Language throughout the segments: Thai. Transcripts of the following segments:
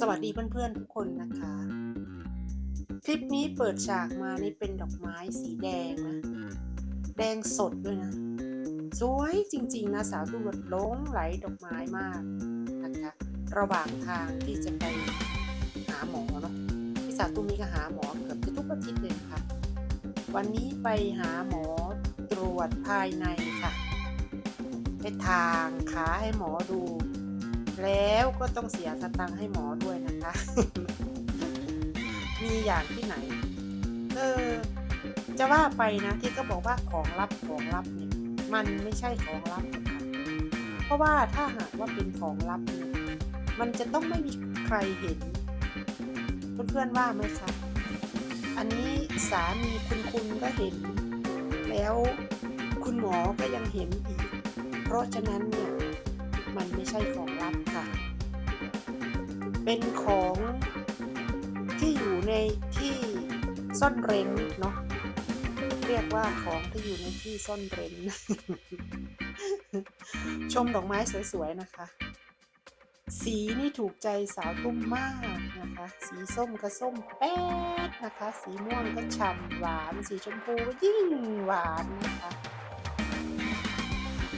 สวัสดีเพื่อนๆทุกคนนะคะ คลิปนี้เปิดฉากมานี่เป็นดอกไม้สีแดงนะ แดงสดด้วยนะ สวยจริงๆนะสาวตุ้มหลงไหลดอกไม้มากนะคะระหว่างทางที่จะไปหาหมอเนาะพี่สาวตุ้มนี่ก็หาหมอเกือบจะทุกอาทิตย์เลยค่ะ วันนี้ไปหาหมอตรวจภายในค่ะไปทางขาให้หมอดู แล้วก็ต้องเสียสตังค์ให้หมอด้วยนะคะ มีอย่างที่ไหน เออ จะว่าไปนะที่ก็บอกว่าของลับของลับเนี่ย มันไม่ใช่ของลับนะคะเพราะว่าถ้าหากว่าเป็นของลับเนี่ยมันจะต้องไม่มีใครเห็น เพื่อนๆว่าไหมคะ อันนี้สามีคุณคุณก็เห็น แล้วคุณหมอก็ยังเห็นอีก เพราะฉะนั้นเนี่ย มันไม่ใช่ของลับ เป็นของที่อยู่ในที่ซ่อนเร้นเนาะเรียกว่าของที่อยู่ในที่ซ่อนเร้นชมดอกไม้สวยๆนะคะ สีนี่ถูกใจสาวตุ้มมากนะคะ สีส้มก็ส้มแป๊ดนะคะ สีม่วงก็ฉ่ำหวาน สีชมพูก็ยิ่งหวานนะคะ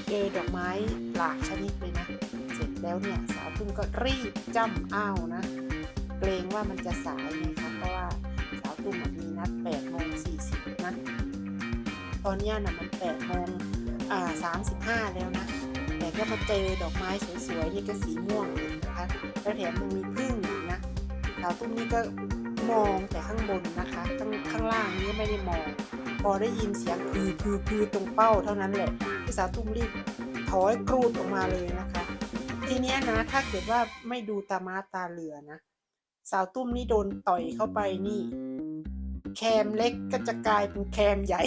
เจอดอกไม้หลากชนิดเลยนะ แล้วเนี่ยสาวตุ้มก็รีบจ้ำอ้าวนะ เกรงว่ามันจะสายไงคะเพราะว่าสาวตุ้มอะมีนัด8โมง40นะตอนนี้นะมัน8โมงอ่า35แล้วนะแต่ก็มาเจอดอกไม้สวยๆนี่ก็สีม่วงอีกนะคะแล้วแถมยังมีพึ่งนะสาวตุ้มนี่ก็มองแต่ข้างบนนะคะข้างข้างล่างนี้ไม่ได้มอง พอได้ยินเสียงพือพือพือตรงเป้าเท่านั้นแหละพี่สาวตุ้มรีบถอยกรูดออกมาเลยนะคะ ทีเนี้ยนะถ้าเกิดว่าไม่ดูตามาตาเหลือนะ สาวตุ้มนี่โดนต่อยเข้าไปนี่ แคมเล็กก็จะกลายเป็นแคมใหญ่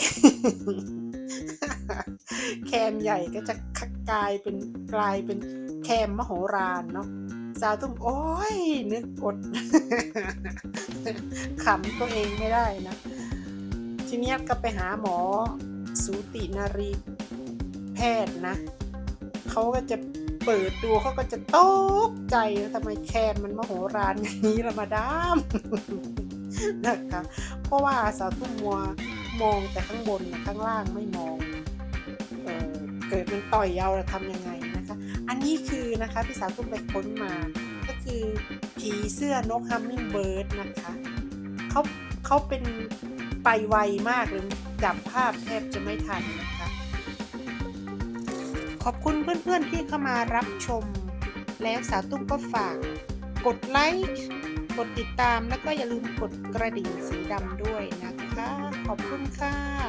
แคมใหญ่ก็จะกลายเป็นกลายเป็นแคมมโหฬารเนาะสาวตุ้มโอ้ยนึกอดขำตัวเองไม่ได้นะ ทีเนี้ยก็ไปหาหมอสูตินารีแพทย์นะเขาก็จะ เปิดดูเขาก็จะตกใจทำไมแคมมันมโหฬารอย่างนี้ละมาดามนะคะ เพราะว่าสาวตุ้มมัวมองแต่ข้างบนข้างล่างไม่มองเออเกิดมันต่อยเราจะทำยังไงนะคะ อันนี้คือนะคะพี่สาวตุ้มไปค้นมา ก็คือผีเสื้อนกฮัมมิงเบิร์ดนะคะเขาเขาเป็นไปไวมากเลยจับภาพแทบจะไม่ทันนะคะ ขอบคุณเพื่อนๆที่เข้ามารับชม แล้วสาวตุ้มก็ฝาก กดไลค์กดติดตามแล้วก็อย่าลืมกดกระดิ่งสีดำด้วยนะคะ ขอบคุณค่ะ